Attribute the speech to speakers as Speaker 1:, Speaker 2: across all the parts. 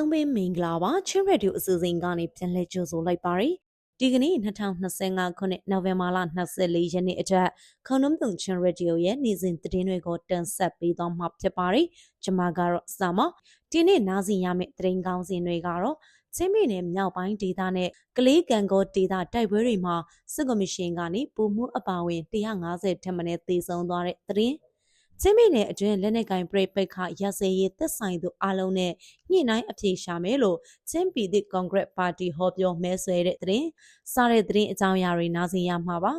Speaker 1: အားလုံးပဲမင်္ဂလာပါချင်းရဒီယိုအစီအစဉ်ကနေပြန်လည်ကြိုဆိုလိုက်ပါရယ်ဒီကနေ့2025ခုနှစ်နိုဝင်ဘာလ24ရက်နေ့အထက်ခေါင်းနှုံတုံချင်းရဒီယိုရဲ့နေ့စဉ်သတင်းတွေကိုတင်ဆက်ပေးသွားမှာဖြစ်ပါရယ်ကျွန်မကတော့စာမဒီနေ့နားဆင်ရမယ့်သတင်းကောင်းစင်တွေကတော့ချင်းပြည်နယ်မြောက်ပိုင်းဒေသနဲ့ကလေးကံကောဒေသတိုက်ပွဲတွေမှာစစ်ကော်မရှင်ကနေပုံမှုအပါအဝင်150ထက်မနည်းသေဆုံးသွားတဲ့သတင်း ချင်းပြည်နယ်အတွင်းလက်နက်ကင်ပရိပိတ်ခရစရေးသက်ဆိုင်သူအလုံးနဲ့ညှိနှိုင်းအပြေရှာမယ်လို့ချင်းပြည်သစ်ကွန်ဂရက်ပါတီဟောပြောမဲဆွဲတဲ့သတင်းစားတဲ့သတင်းအကြောင်းအရာတွေနားဆင်ရမှာပါ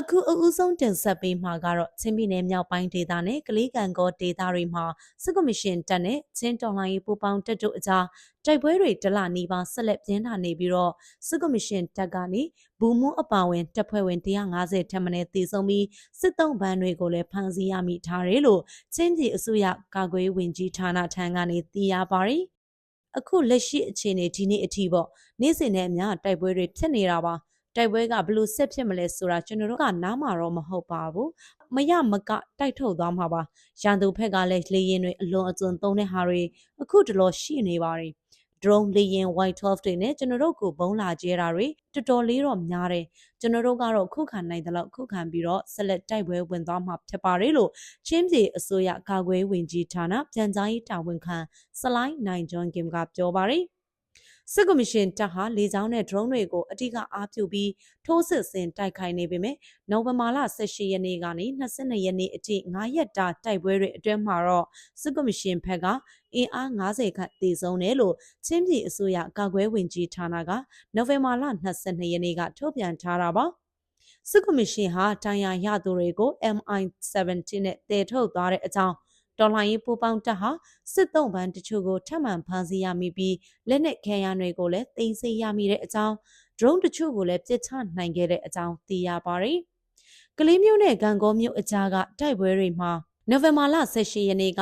Speaker 1: အခုအဦးဆုံးတင်ဆက်ပေးမှာကတော့ချင်းပြည်နယ်မြောက်ပိုင်းဒေသနဲ့ကလေးကန်ကောဒေသတွေမှာစစ်ကော်မရှင်တပ်နဲ့ချင်းတော်လှန်ရေးပူးပေါင်းတပ်တို့အကြားတိုက်ပွဲတွေတလနီးပါးဆက်လက်ပြင်းထန်နေပြီးတော့စစ်ကော်မရှင်တပ်ကနေဘူမှုအပါဝင်တပ်ဖွဲ့ဝင်150ထက်မနည်းတည်ဆုံပြီးစစ်တုံးဘန်းတွေကိုလည်းဖမ်းဆီးရမိထားတယ်လို့ချင်းပြည်အစိုးရကာကွယ်ဝင်ကြီးဌာနထံကနေသိရပါတယ်အခုလက်ရှိအခြေအနေဒီနေ့အထိပေါ့နေ့စဉ်နဲ့အမျှတိုက်ပွဲတွေဖြစ်နေတာပါ တိုက်ပွဲကဘလို့ဆက်ဖြစ်မလဲဆိုတာကျွန်တော်တို့ကနားမှာတော့မဟုတ်ပါဘူးမရမကတိုက်ထုတ်သွားမှာပါရန်သူဘက်ကလည်းလေရင်တွေအလွန်အကျွံသုံးတဲ့ဟာတွေအခုတလောရှိနေပါတယ် drone လေရင် white 12တွေနဲ့ကျွန်တော်တို့ကိုဘုံလာကျဲတာတွေတော်တော်လေးတော့များတယ်ကျွန်တော်တို့ကတော့ခုခံနိုင်တဲ့လောက်ခုခံပြီးတော့ဆက်လက်တိုက်ပွဲဝင်သွားမှာဖြစ်ပါတယ်လို့ချင်းပြည်အစိုးရကာကွယ်ဝင်ကြီးဌာနပြန်ကြားရေးတာဝန်ခံစလိုင်းနိုင်ဂျွန်ကင်ကပြောပါတယ် စစ်ကော်မရှင်တပ်ဟာလေကြောင်းနဲ့ drone တွေကိုအတိကအားပြုပြီးထိုးစစ်ဆင်တိုက်ခိုက်နေပေမဲ့နိုဝင်ဘာလ18ရက်နေ့ကနေ22ရက်နေ့အထိ9ရက်တာတိုက်ပွဲတွေအတွင်းမှာတော့စစ်ကော်မရှင်ဘက်ကအင်အား90ခန့်တည်ဆုံးတယ်လို့ချင်းပြည်အစိုးရကာကွယ်ဝင်ကြီးဌာနကနိုဝင်ဘာလ22ရက်နေ့ကထုတ်ပြန်ထားတာပါစစ်ကော်မရှင်ဟာတိုင်ယာရသူတွေကို MI-17 နဲ့တည်ထုတ်သွားတဲ့အကြောင်း တော်လှန်ရေးပူးပေါင်းတပ်ဟာစစ်တုံးပန်းတချို့ကိုထပ်မံဖမ်းဆီးရမိပြီးလက်နက်ခဲယမ်းတွေကိုလည်းသိမ်းဆည်းရမိတဲ့အကြောင်း drone တချို့ကိုလည်းပြစ်ချနိုင်ခဲ့တဲ့အကြောင်းသိရပါတယ်။ကလေးမျိုးနဲ့ဂန်ကောမျိုးအကြားကတိုက်ပွဲတွေမှာနိုဝင်ဘာလ18ရက်နေ့က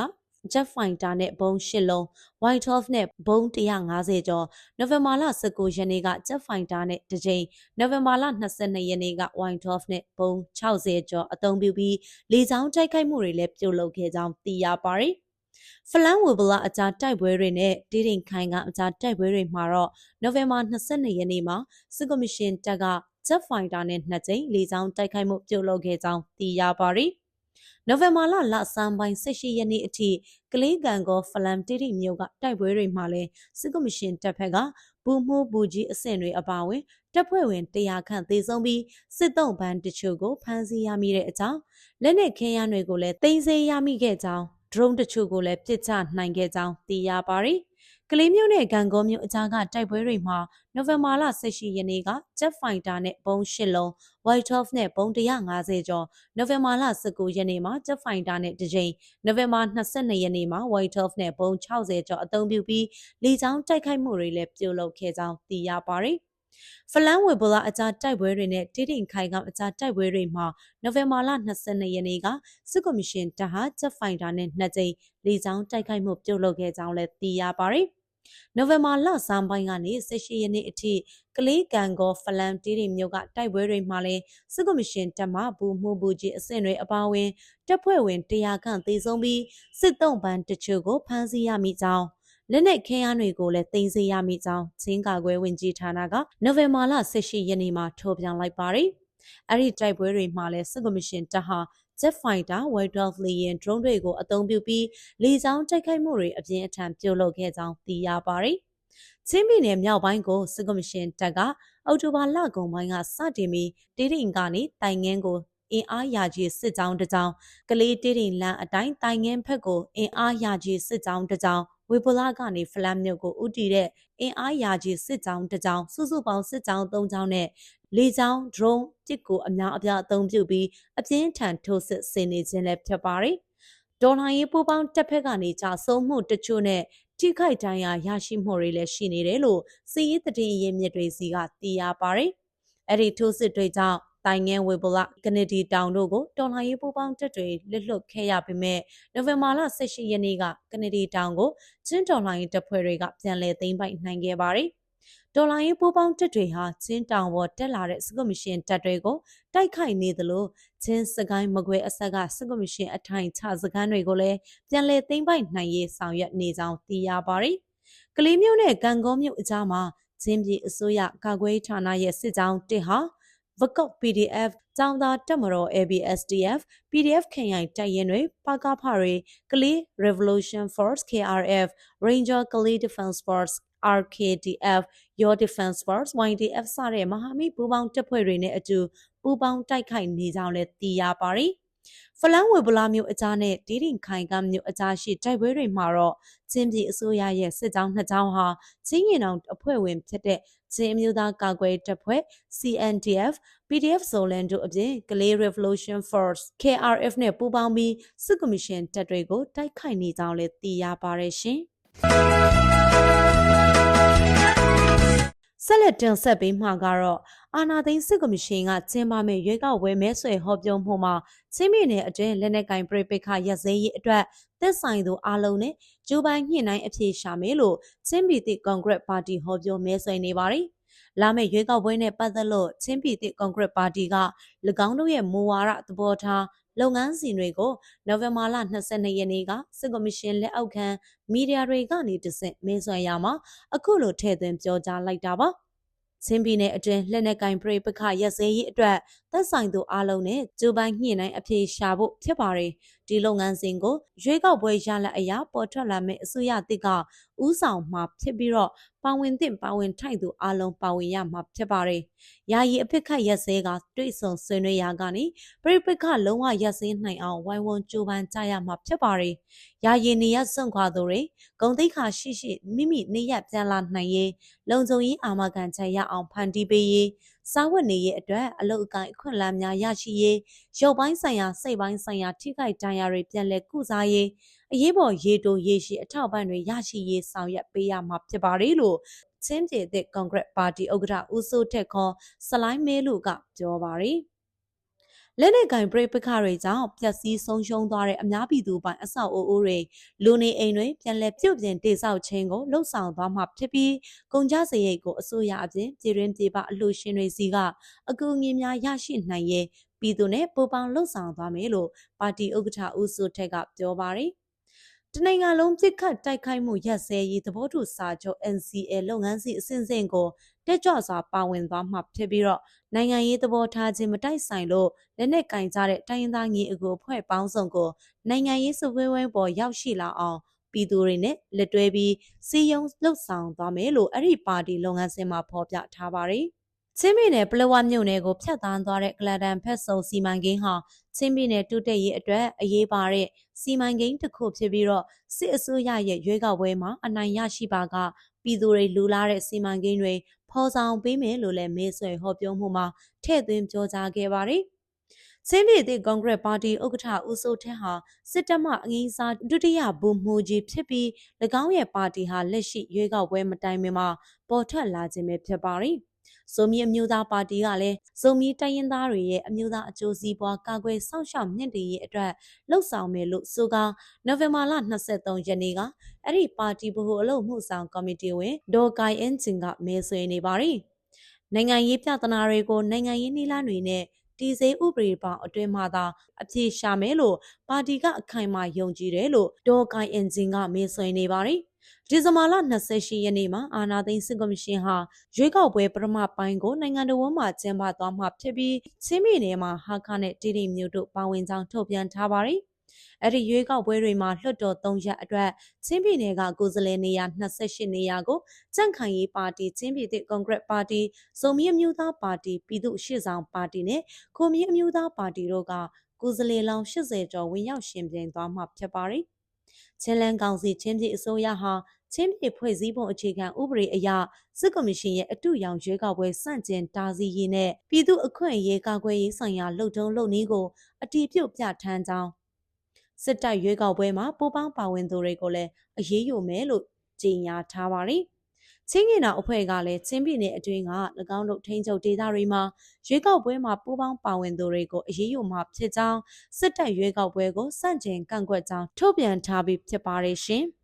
Speaker 1: Jet Fighter နဲ့ဘုံ၈လုံး White 12နဲ့ဘုံ150ကျော်နိုဝင်ဘာလ19ရက်နေ့က Jet Fighter နဲ့တစ်ကြိမ်နိုဝင်ဘာလ22ရက်နေ့က White 12နဲ့ဘုံ60ကျော်အသုံးပြုပြီးလေကြောင်းတိုက်ခိုက်မှုတွေလည်းပြုလုပ်ခဲ့ကြောင်းသိရပါတယ်ဖလန်ဝဘလာအကြားတိုက်ပွဲတွေနဲ့တေးရင်ခိုင်ကအကြားတိုက်ပွဲတွေမှာတော့နိုဝင်ဘာ22ရက်နေ့မှာစစ်ကော်မရှင်တပ်က Jet Fighter နဲ့နှစ်ကြိမ်လေကြောင်းတိုက်ခိုက်မှုပြုလုပ်ခဲ့ကြောင်းသိရပါတယ်။ နိုဝင်ဘာလလဆန်းပိုင်း18ရက်နေ့အထိကလေးကန်ကောဖလမ်တိတိမြို့ကတိုက်ပွဲတွေမှာလဲစစ်ကော်မရှင်တပ်ဖက်ကဘူမှုဘူကြီးအဆင့်တွေအပါအဝင်တပ်ဖွဲ့ဝင်100ခန့်သေဆုံးပြီးစစ်တုံးဘန်းတချို့ကိုဖမ်းဆီးရမိတဲ့အကြောင်းလက်နက်ခဲယမ်းတွေကိုလည်းသိမ်းဆည်းရမိခဲ့ကြောင်း drone တချို့ကိုလည်းပစ်ချနိုင်ခဲ့ကြောင်းသိရပါတယ်။ ကလေးမျိုးနဲ့ဂန်ကောမျိုးအကြားကတိုက်ပွဲတွေမှာနိုဝင်ဘာလ18ရက်နေ့က Jet Fighter နဲ့ဘုံ၈လုံး White 12နဲ့ဘုံ150ကျော်နိုဝင်ဘာလ19ရက်နေ့မှာ Jet Fighter နဲ့တစ်ကြိမ်နိုဝင်ဘာ22ရက်နေ့မှာ White 12နဲ့ဘုံ60ကျော်အသုံးပြုပြီးလေကြောင်းတိုက်ခိုက်မှုတွေလည်းပြုလုပ်ခဲ့ကြောင်းသိရပါတယ်။ ဖလန်ဝေဘလာအကြားတိုက်ပွဲတွေနဲ့တိတိခိုင်ကောင်အကြားတိုက်ပွဲတွေမှာနိုဝင်ဘာလ22ရက်နေ့ကစစ်ကော်မရှင်တပ်ဟာချက်ဖိုင်တာနဲ့နှစ်ကြိမ်လေကြောင်းတိုက်ခိုက်မှုပြုလုပ်ခဲ့ကြောင်းလည်းသိရပါတယ်။နိုဝင်ဘာလဆန်းပိုင်းကနေ18ရက်နေ့အထိကလေးကန်ကောဖလန်တီးရီမြို့ကတိုက်ပွဲတွေမှာလည်းစစ်ကော်မရှင်တပ်မှဘူမှုဘူကြီးအဆင့်တွေအပါအဝင်တပ်ဖွဲ့ဝင်100ခန့်သေဆုံးပြီးစစ်တုံးပန်းတချို့ကိုဖမ်းဆီးရမိကြောင်း လက်နက်ခဲယမ်းတွေကိုလည်းတင်စေရမိကြောင်းချင်းကာကွယ်ဝင်ကြီးဌာနကနိုဝင်ဘာလ18ရက်နေ့မှာထုတ်ပြန်လိုက်ပါတယ်။အဲ့ဒီတိုက်ပွဲတွေမှာလည်းစစ်ကော်မရှင်တပ်ဟာ Jet Fighter, White Dove လေယာဉ် drone တွေကိုအသုံးပြုပြီးလေကြောင်းတိုက်ခိုက်မှုတွေအပြင်းအထန်ပြုလုပ်ခဲ့ကြောင်းသိရပါတယ်။ချင်းပြည်နယ်မြောက်ပိုင်းကိုစစ်ကော်မရှင်တပ်ကအော်တိုဘာလကုန်ပိုင်းကစတင်ပြီးတေးတိန်ကနေတိုင်ငင်းကို အင်အားရာကြီးစစ်ကြောင်းတစ်ကြောင်းကလေးတေးတိန်လမ်းအတိုင်းတိုင်ငင်းဖက်ကိုအင်အားရာကြီးစစ်ကြောင်းတစ်ကြောင်းဝေဘလာကနေဖလမ်မြို့ကိုဥတီတဲ့အင်အားရာကြီးစစ်ကြောင်းတစ်ကြောင်းစုစုပေါင်းစစ်ကြောင်း၃ကြောင်းနဲ့လေကြောင်း drone ပစ်ကိုအများအပြားအသုံးပြုပြီးအပြင်းထန်ထိုးစစ်ဆင်နေခြင်းလည်းဖြစ်ပါတယ်။ဒေါ်လာရေးပူပေါင်းတပ်ဖက်ကနေကြာဆုံးမှုတချို့နဲ့ထိခိုက်ဒဏ်ရာရရှိမှုတွေလည်းရှိနေတယ်လို့စီးရီးသတင်းရင်းမြစ်တွေစီကသိရပါတယ်။အဲ့ဒီထိုးစစ်တွေကြောင့် တိုင်ငန်းဝေဘလကနေဒီတောင်တို့ကိုတော်လှန်ရေးပူးပေါင်းတပ်တွေလွတ်လွတ်ခဲ့ရပေမဲ့နိုဝင်ဘာလ18ရက်နေ့ကကနေဒီတောင်ကိုချင်းတော်လှန်ရေးတပ်ဖွဲ့တွေကပြန်လည်သိမ်းပိုက်နိုင်ခဲ့ပါတယ်ဒေါ်လာရေးပိုးပေါင်းတက်တွေဟာချင်းတောင်ပေါ်တက်လာတဲ့စကွမရှင်တက်တွေကိုတိုက်ခိုက်နေသလိုချင်းစကိုင်းမကွဲအဆက်ကစကွမရှင်အထိုင်ချစကန်းတွေကိုလည်းပြန်လည်သိမ်းပိုက်နိုင်ရေးဆောင်ရွက်နေကြောင်းသိရပါတယ်။ကလေးမျိုးနဲ့ကံကောမျိုးအကြားမှာချင်းပြည်အစိုးရကာကွယ်ဌာနရဲ့စစ်ကြောင်းတစ်ဟာ ဗကော့ PDF ကျောင်းသားတက်မတော် ABSDF PDF ခရိုင်တိုက်ရင်တွေပါကဖတွေကလေး Revolution Force KRF Ranger ကလေး Defense Force RKDF Your Defense Force YDF စတဲ့မဟာမိတ်ပူးပေါင်းတပ်ဖွဲ့တွေနဲ့အတူပူးပေါင်းတိုက်ခိုက်နေကြောင်းလည်းသိရပါတယ်။ဖလန်းဝေဗလာမျိုးအကြားနဲ့တီးတင်ခိုင်ကမျိုးအကြားရှိတိုက်ပွဲတွေမှာတော့ချင်းပြည်အစိုးရရဲ့စစ်ကြောင်းနှစ်ကြောင်းဟာချင်းရင်အောင်အဖွဲ့ဝင်ဖြစ်တဲ့ ချင်းအမျိုးသားကာကွယ်တပ်ဖွဲ့ CNDF PDF Zolan တို့အပြင်ကလေး Revolution Force KRF နဲ့ပူးပေါင်းပြီးစစ်ကော်မရှင်တပ်တွေကိုတိုက်ခိုက်နေကြောင်းလည်းသိရပါတယ်ရှင်ဆက်လက်တင်ဆက်ပေးမှာကတော့အာနာသိန်းစစ်ကော်မရှင်ကကျင်းပမဲ့ရွေးကောက်ပွဲမဲဆွယ်ဟောပြောမှုမှာချင်းပြည်နယ်အတွင်းလက်နက်ကင်ပြိပိခရက်စဲရေးအတွက်သက်ဆိုင်သူအလုံးနဲ့ ဂျိုးပိုင်းညှိနှိုင်းအပြေရှာမယ်လို့ချင်းပြည်သည့်ကွန်ဂရက်ပါတီဟောပြောမဲဆွယ်နေပါတယ်။လာမယ့်ရွေးကောက်ပွဲနဲ့ပတ်သက်လို့ချင်းပြည်သည့်ကွန်ဂရက်ပါတီက၎င်းတို့ရဲ့မူဝါဒသဘောထားလုပ်ငန်းစဉ်တွေကိုနိုဝင်ဘာလ22ရက်နေ့ကစစ်ကော်မရှင်လက်အောက်ခံမီဒီယာတွေကနေတဆင့်မဲဆွယ်ရမှာအခုလိုထည့်သွင်းပြောကြားလိုက်တာပါ။ချင်းပြည်နယ်အတွင်းလက်နက်ကင်ပရိပခရက်စဲရေးအတွက်သက်ဆိုင်သူအလုံးနဲ့ဂျိုးပိုင်းညှိနှိုင်းအပြေရှာဖို့ဖြစ်ပါတယ်။ ဒီလုပ်ငန်းစဉ်ကိုရွေးကောက်ပွဲရလဒ်အရာပေါ်ထွက်လာမယ့်အစိုးရတစ်ကဥဆောင်မှာဖြစ်ပြီးတော့ပါဝင်သင့်ပါဝင်ထိုက်သူအလုံးပါဝင်ရမှာဖြစ်ပါတယ်။ယာယီအဖြစ်ခတ်ရက်စဲကတွေ့ဆုံဆွေးနွေးရာကနေပရိပခလုံးဝရက်စဲနိုင်အောင်ဝိုင်းဝန်းကြိုးပမ်းကြရမှာဖြစ်ပါတယ်။ယာယီနေရစွန့်ခွာသူတွေဂုံတိတ်ခါရှိရှိမိမိနေရပြန်လာနိုင်ရေးလုံခြုံရေးအာမခံချက်ရအောင်ဖန်တီးပေးရေး စားဝတ်နေရေးအတွက်အလုတ်အကိုင်အခွင့်အလမ်းများရရှိရေးရုပ်ပိုင်းဆိုင်ရာစိတ်ပိုင်းဆိုင်ရာထိခိုက်ဒဏ်ရာတွေပြန်လည်ကုစားရေးအရေးပေါ်ရေတိုရေရှည်အထောက်ပံ့တွေရရှိရေးဆောင်ရွက်ပေးရမှာဖြစ်ပါတယ်လို့ချင်းပြည်သစ်ကွန်ဂရက်ပါတီဥက္ကဋ္ဌဦးစိုးထက်ခေါ်စလိုင်းမဲလူကပြောပါတယ် လက်နက်ကင်ပရိပခတွေကြောင့်ပျက်စီးဆုံးရှုံးသွားတဲ့အများပြည်သူပိုင်အဆောက်အဦတွေလူနေအိမ်တွေပြန်လည်ပြုတ်ပြင်တည်ဆောက်ခြင်းကိုလှုံ့ဆော်သွားမှာဖြစ်ပြီးကုန်ကြစရိတ်ကိုအစိုးရအပြင်ပြည်တွင်းပြည်ပအလှူရှင်တွေစီကအကူအညီများရရှိနိုင်ရေးပြည်သူနဲ့ပူးပေါင်းလှုံ့ဆော်သွားမယ်လို့ပါတီဥက္ကဋ္ဌဦးစိုးထက်ကပြောပါတယ်တနိုင်ငံလုံးပြစ်ခတ်တိုက်ခိုက်မှုရက်စဲရေးသဘောတူစာချုပ် NCA လုပ်ငန်းစဉ်အစဉ်စဉ်ကိုတက်ကြွစွာပါဝင်သွားမှာဖြစ်ပြီးတော့ နိုင်ငံရေးသဘောထားခြင်းမတိုက်ဆိုင်လို့လက်နက်ကင်ကြတဲ့တိုင်းရင်းသားညီအကိုဖွဲ့ပေါင်းစုံကိုနိုင်ငံရေးစပွဲဝဲပေါ်ရောက်ရှိလာအောင်ပြည်သူတွေနဲ့လက်တွဲပြီးစီယုံလှုပ်ဆောင်သွားမယ်လို့အဲ့ဒီပါတီလုပ်ငန်းစဉ်မှာဖော်ပြထားပါတယ်။ ချင်းပြည်နယ်ပလောဝမြို့နယ်ကိုဖျက်ဆီးသွားတဲ့ကလဒန်ဖက်ဆုံစီမံကိန်းဟာချင်းပြည်နယ်တူတက်ရေးအတွက်အရေးပါတဲ့စီမံကိန်းတစ်ခုဖြစ်ပြီးတော့စစ်အစိုးရရဲ့ရွေးကောက်ပွဲမှာအနိုင်ရရှိပါကပြည်သူတွေလူလာတဲ့စီမံကိန်းတွေဖော်ဆောင်ပေးမယ်လို့လည်းမေးဆွေဟောပြောမှုမှာထည့်သွင်းပြောကြားခဲ့ပါတယ်။စင်းပြည်သည့်ကွန်ဂရက်ပါတီဥက္ကဋ္ဌဦးစိုးထက်ဟာစစ်တပ်မှအငိမ့်စားဒုတိယဗိုလ်မှူးကြီးဖြစ်ပြီး၎င်းရဲ့ပါတီဟာလက်ရှိရွေးကောက်ပွဲမတိုင်မီမှာပေါ်ထွက်လာခြင်းပဲဖြစ်ပါတယ်။ ဇိုမီအမျိုးသားပါတီကလည်းဇိုမီတိုင်းရင်းသားတွေရဲ့အမျိုးသားအကျိုးစီးပွားကာကွယ်စောင့်ရှောက်မြင့်တင်ရေးအတွက်လှုပ်ဆောင်မယ်လို့ဆိုကာနိုဝင်ဘာလ23ရက်နေ့ကအဲ့ဒီပါတီဗဟိုအလုပ်မှုဆောင်ကော်မတီဝင်ဒေါ်ကိုင်အင်ဂျင်ကမဲဆွေးနေပါတယ်။နိုင်ငံရေးပြဿနာတွေကိုနိုင်ငံရေးနည်းလမ်းတွေနဲ့တီစေးဥပဒေပေါင်းအတွင်းမှသာအပြေရှာမယ်လို့ပါတီကအခိုင်အမာယုံကြည်တယ်လို့ဒေါ်ကိုင်အင်ဂျင်ကမေးဆွေးနေပါတယ်။ ဒီဇင်ဘာလ28ရက်နေ့မှာအာနာသိန်းစစ်ကော်မရှင်ဟာရွေးကောက်ပွဲပထမပိုင်းကိုနိုင်ငံတော်ဝန်မှကျင်းပသွားမှာဖြစ်ပြီးချင်းပြည်နယ်မှာဟာခါနဲ့တီတီမျိုးတို့ပါဝင်ကြောင်းထုတ်ပြန်ထားပါတယ်။အဲ့ဒီရွေးကောက်ပွဲတွေမှာလွှတ်တော်၃ရက်အတွက်ချင်းပြည်နယ်ကကိုယ်စားလှယ်နေရာ28နေရာကိုကြန့်ခိုင်ရေးပါတီချင်းပြည်သည့်ကွန်ဂရက်ပါတီစုံမီအမျိုးသားပါတီပြည်သူ့ရှေ့ဆောင်ပါတီနဲ့ကိုမီအမျိုးသားပါတီတို့ကကိုယ်စားလှယ်လောင်း80ကျော်ဝင်ရောက်ရှင်ပြိုင်သွားမှာဖြစ်ပါတယ်။ ချင်းလန်းကောင်စီချင်းပြည်အစိုးရဟာချင်းပြည်ဖွဲ့စည်းပုံအခြေခံဥပဒေအရစစ်ကော်မရှင်ရဲ့အတူရောင်ရွေးကောက်ပွဲစန့်ကျင်တားဆီးရေးနဲ့ပြည်သူအခွင့်အရေးကာကွယ်ရေးဆိုင်ရာလှုပ်ထုံးလုပ်နည်းကိုအတီးပြုတ်ပြဋ္ဌာန်းကြောင်းစစ်တပ်ရွေးကောက်ပွဲမှာပူးပေါင်းပါဝင်သူတွေကိုလည်းအရေးယူမယ်လို့ကြေညာထားပါတယ် ချင်းကင်တော်အဖွဲ့ကလည်းချင်းပြည်နယ်အတွင်းက၎င်းတို့ထိန်းချုပ်ဒေသတွေမှာရွေးကောက်ပွဲမှာပူးပေါင်းပါဝင်သူတွေကိုအရေးယူမှာဖြစ်ကြောင်းစစ်တပ်ရွေးကောက်ပွဲကိုစန့်ကျင်ကန့်ကွက်ကြောင်းထုတ်ပြန်ထားပြီးဖြစ်ပါတယ်ရှင်။